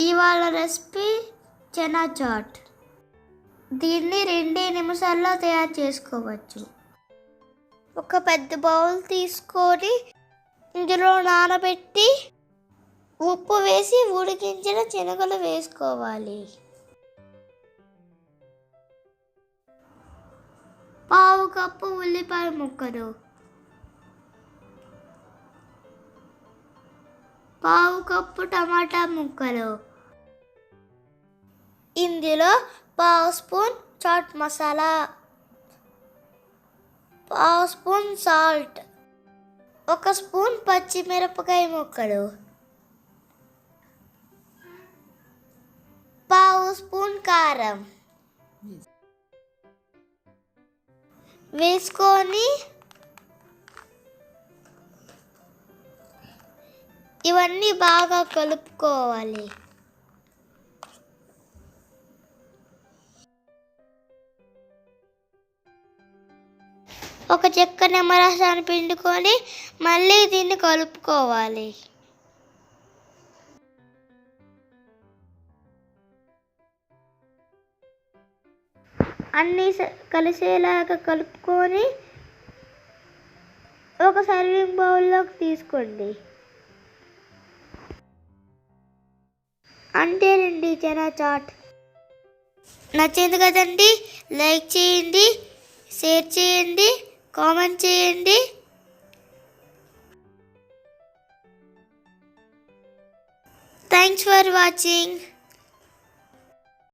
ఇవాళ recipe chana chat. దీన్ని రెండు నిమిషాల్లో తయారు చేసుకోవచ్చు. ఒక పెద్ద బౌల్ తీసుకొని ఇందులో నానబెట్టి ఉప్పు వేసి ఉడికించిన శనగలు వేసుకోవాలి. పావు కప్పు ఉల్లిపాయ ముక్కలు. పావు కప్పు టమాటా ముక్కలు. ఇందులో పావు స్పూన్ చాట్ మసాలా పావు స్పూన్ సాల్ట్ ఒక స్పూన్ పచ్చిమిరపకాయ ముక్కలు పావు స్పూన్ కారం వేసుకొని ఇవన్నీ బాగా కలుపుకోవాలి. ఒక చెక్క నిమ్మరసాన్ని పిండుకొని మళ్ళీ దీన్ని కలుపుకోవాలి. అన్నీ స- కలిసేలాగా కలుపుకొని ఒక సర్వింగ్ బౌల్లోకి తీసుకోండి. అంతేనండి చనా చాట్. నచ్చింది కదండి? లైక్ చేయండి షేర్ చేయండి. కామెంట్ చేయండి. Thanks for watching